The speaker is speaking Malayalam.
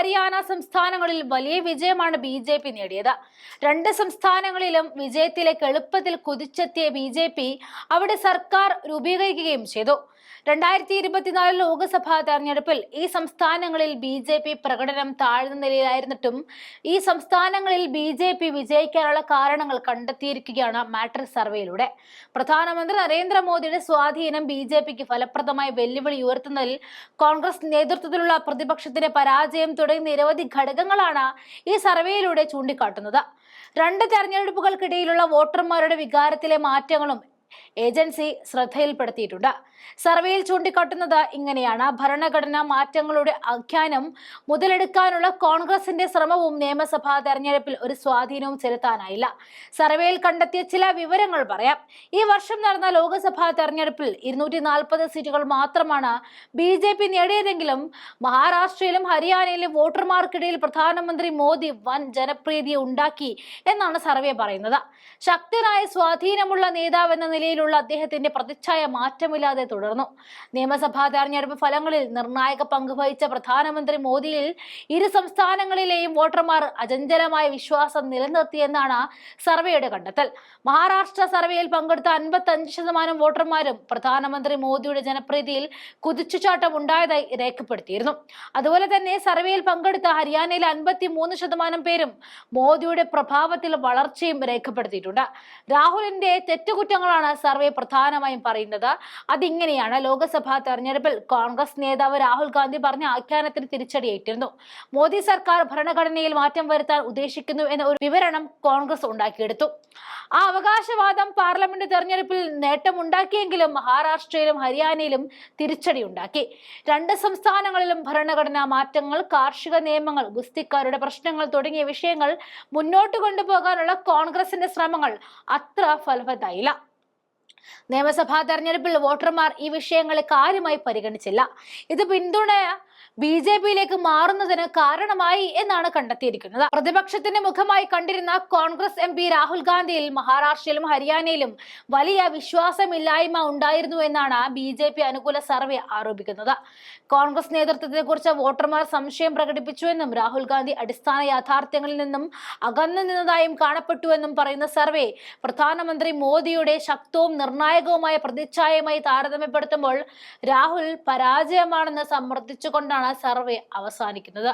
ഹരിയാന സംസ്ഥാനങ്ങളിൽ വലിയ വിജയമാണ് ബി ജെ പി നേടിയത്. രണ്ട് സംസ്ഥാനങ്ങളിലും വിജയത്തിലേക്ക് എളുപ്പത്തിൽ കുതിച്ചെത്തിയ ബി ജെ പി അവിടെ സർക്കാർ രൂപീകരിക്കുകയും ചെയ്തു. രണ്ടായിരത്തി ഇരുപത്തിനാല് ലോക്സഭാ തെരഞ്ഞെടുപ്പിൽ ഈ സംസ്ഥാനങ്ങളിൽ ബി ജെ പി പ്രകടനം താഴ്ന്ന നിലയിലായിരുന്നിട്ടും ഈ സംസ്ഥാനങ്ങളിൽ ബി ജെ പി വിജയിക്കാനുള്ള കാരണങ്ങൾ കണ്ടെത്തിയിരിക്കുകയാണ് മാട്രിക് സർവേയിലൂടെ. പ്രധാനമന്ത്രി നരേന്ദ്രമോദിയുടെ സ്വാധീനം ബി ജെ പിക്ക് ഫലപ്രദമായി വെല്ലുവിളി ഉയർത്തുന്നതിൽ കോൺഗ്രസ് നേതൃത്വത്തിലുള്ള പ്രതിപക്ഷത്തിന്റെ പരാജയം നിരവധി ഘടകങ്ങളാണ് ഈ സർവേയിലൂടെ ചൂണ്ടിക്കാട്ടുന്നത്. രണ്ട് തെരഞ്ഞെടുപ്പുകൾക്കിടയിലുള്ള വോട്ടർമാരുടെ വികാരത്തിലെ മാറ്റങ്ങളും ഏജൻസി ശ്രദ്ധയിൽപ്പെടുത്തിയിട്ടുണ്ട്. സർവേയിൽ ചൂണ്ടിക്കാട്ടുന്നത് ഇങ്ങനെയാണ്. ഭരണഘടനാ മാറ്റങ്ങളുടെ ആഖ്യാനം മുതലെടുക്കാനുള്ള കോൺഗ്രസിന്റെ ശ്രമവും നിയമസഭാ തെരഞ്ഞെടുപ്പിൽ ഒരു സ്വാധീനവും ചെലുത്താനായില്ല. സർവേയിൽ കണ്ടെത്തിയ ചില വിവരങ്ങൾ പറയാം. ഈ വർഷം നടന്ന ലോക്സഭാ തെരഞ്ഞെടുപ്പിൽ ഇരുന്നൂറ്റി നാൽപ്പത് സീറ്റുകൾ മാത്രമാണ് ബി ജെ പി നേടിയതെങ്കിലും മഹാരാഷ്ട്രയിലും ഹരിയാനയിലും വോട്ടർമാർക്കിടയിൽ പ്രധാനമന്ത്രി മോദി വൻ ജനപ്രീതി ഉണ്ടാക്കി എന്നാണ് സർവേ പറയുന്നത്. ശക്തനായ സ്വാധീനമുള്ള നേതാവ് എന്ന നിലയിലുള്ള അദ്ദേഹത്തിന്റെ പ്രതിച്ഛായ മാറ്റമില്ലാതെ തുടർന്നു. നിയമസഭാ തെരഞ്ഞെടുപ്പ് ഫലങ്ങളിൽ നിർണായക പങ്ക് വഹിച്ച പ്രധാനമന്ത്രി മോദിയിൽ ഇരു സംസ്ഥാനങ്ങളിലെയും വോട്ടർമാർ അചഞ്ചലമായ വിശ്വാസം നിലനിർത്തിയെന്നാണ് സർവേയുടെ കണ്ടെത്തൽ. മഹാരാഷ്ട്ര സർവേയിൽ പങ്കെടുത്ത അൻപത്തി അഞ്ച് ശതമാനം വോട്ടർമാരും പ്രധാനമന്ത്രി മോദിയുടെ ജനപ്രീതിയിൽ കുതിച്ചുചാട്ടം ഉണ്ടായതായി രേഖപ്പെടുത്തിയിരുന്നു. അതുപോലെ തന്നെ സർവേയിൽ പങ്കെടുത്ത ഹരിയാനയിലെ അൻപത്തി മൂന്ന് ശതമാനം പേരും മോദിയുടെ പ്രഭാവത്തിൽ വളർച്ചയും രേഖപ്പെടുത്തിയിട്ടുണ്ട്. രാഹുലിന്റെ തെറ്റുകുറ്റങ്ങളാണ് സർവേ പ്രധാനമായും പറയുന്നത് അതിങ്ങനെയാണ് ലോക്സഭാ തെരഞ്ഞെടുപ്പിൽ കോൺഗ്രസ് നേതാവ് രാഹുൽ ഗാന്ധി പറഞ്ഞ ആഖ്യാനത്തിന് തിരിച്ചടിയേറ്റിരുന്നു മോദി സർക്കാർ ഭരണഘടനയിൽ മാറ്റം വരുത്താൻ ഉദ്ദേശിക്കുന്നു എന്ന ഒരു വിവരണം കോൺഗ്രസ് ഉണ്ടാക്കിയെടുത്തു. ആ അവകാശവാദം പാർലമെന്റ് തെരഞ്ഞെടുപ്പിൽ നേട്ടമുണ്ടാക്കിയെങ്കിലും മഹാരാഷ്ട്രയിലും ഹരിയാനയിലും തിരിച്ചടി ഉണ്ടാക്കി. രണ്ട് സംസ്ഥാനങ്ങളിലും ഭരണഘടനാ മാറ്റങ്ങൾ കാർഷിക നിയമങ്ങൾ ഗുസ്തിക്കാരുടെ പ്രശ്നങ്ങൾ തുടങ്ങിയ വിഷയങ്ങൾ മുന്നോട്ട് കൊണ്ടുപോകാനുള്ള കോൺഗ്രസിന്റെ ശ്രമങ്ങൾ അത്ര ഫലവത്തായില്ല. നിയമസഭാ തെരഞ്ഞെടുപ്പിൽ വോട്ടർമാർ ഈ വിഷയങ്ങളെ കാര്യമായി പരിഗണിച്ചില്ല. ഇത് പിന്തുണ ബി ജെ പിയിലേക്ക് മാറുന്നതിന് കാരണമായി എന്നാണ് കണ്ടെത്തിയിരിക്കുന്നത്. പ്രതിപക്ഷത്തിന്റെ മുഖമായി കണ്ടിരുന്ന കോൺഗ്രസ് എം പി രാഹുൽ ഗാന്ധിയിൽ മഹാരാഷ്ട്രയിലും ഹരിയാനയിലും വലിയ വിശ്വാസമില്ലായ്മ ഉണ്ടായിരുന്നു എന്നാണ് ബി ജെ പി അനുകൂല സർവേ ആരോപിക്കുന്നത്. കോൺഗ്രസ് നേതൃത്വത്തെ കുറിച്ച് വോട്ടർമാർ സംശയം പ്രകടിപ്പിച്ചുവെന്നും രാഹുൽ ഗാന്ധി അടിസ്ഥാന യാഥാർത്ഥ്യങ്ങളിൽ നിന്നും അകന്നു നിന്നതായും കാണപ്പെട്ടുവെന്നും പറയുന്ന സർവേ പ്രധാനമന്ത്രി മോദിയുടെ ശക്തവും നിർണായകവുമായ പ്രതിച്ഛായയുമായി താരതമ്യപ്പെടുത്തുമ്പോൾ രാഹുൽ പരാജയമാണെന്ന് സമ്മർദ്ദിച്ചുകൊണ്ടാണ് സർവേ അവസാനിക്കുന്നത്.